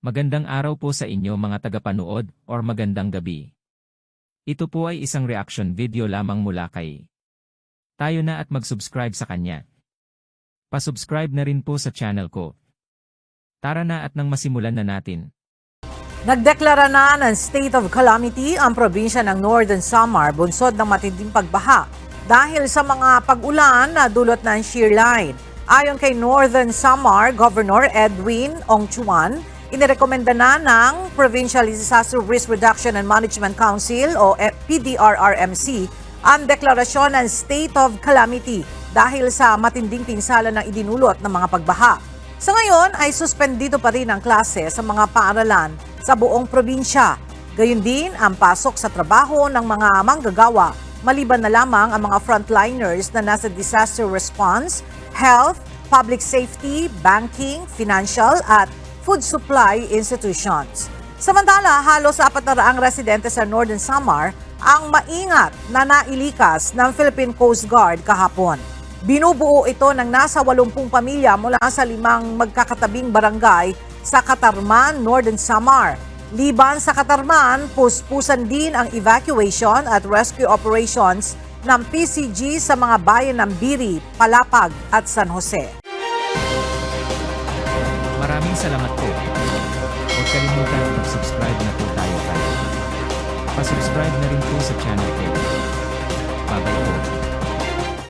Magandang araw po sa inyo mga tagapanood or magandang gabi. Ito po ay isang reaction video lamang mula kay tayo na at mag-subscribe sa kanya. Pasubscribe na rin po sa channel ko. Tara na at nang masimulan na natin. Nagdeklara na ng state of calamity ang probinsya ng Northern Samar bunsod ng matinding pagbaha dahil sa mga pag-ulan na dulot ng shear line. Ayon kay Northern Samar Governor Edwin Ongchuan, inirekomenda na ng Provincial Disaster Risk Reduction and Management Council o PDRRMC ang deklarasyon ng state of calamity dahil sa matinding pinsala na idinulot ng mga pagbaha. Sa ngayon ay suspendido pa rin ang klase sa mga paaralan sa buong probinsya. Gayun din ang pasok sa trabaho ng mga manggagawa maliban na lamang ang mga frontliners na nasa disaster response, health, public safety, banking, financial at food supply institutions. Samantala, halos apat na raang residente sa Northern Samar ang maingat na nailikas ng Philippine Coast Guard kahapon. Binubuo ito ng nasa 80 pamilya mula sa limang magkakatabing barangay sa Katarman, Northern Samar. Liban sa Katarman, puspusan din ang evacuation at rescue operations ng PCG sa mga bayan ng Biri, Palapag at San Jose. Maraming salamat po. Huwag kalimutan mag-subscribe na po tayo kay. Pasubscribe na rin po sa channel ko.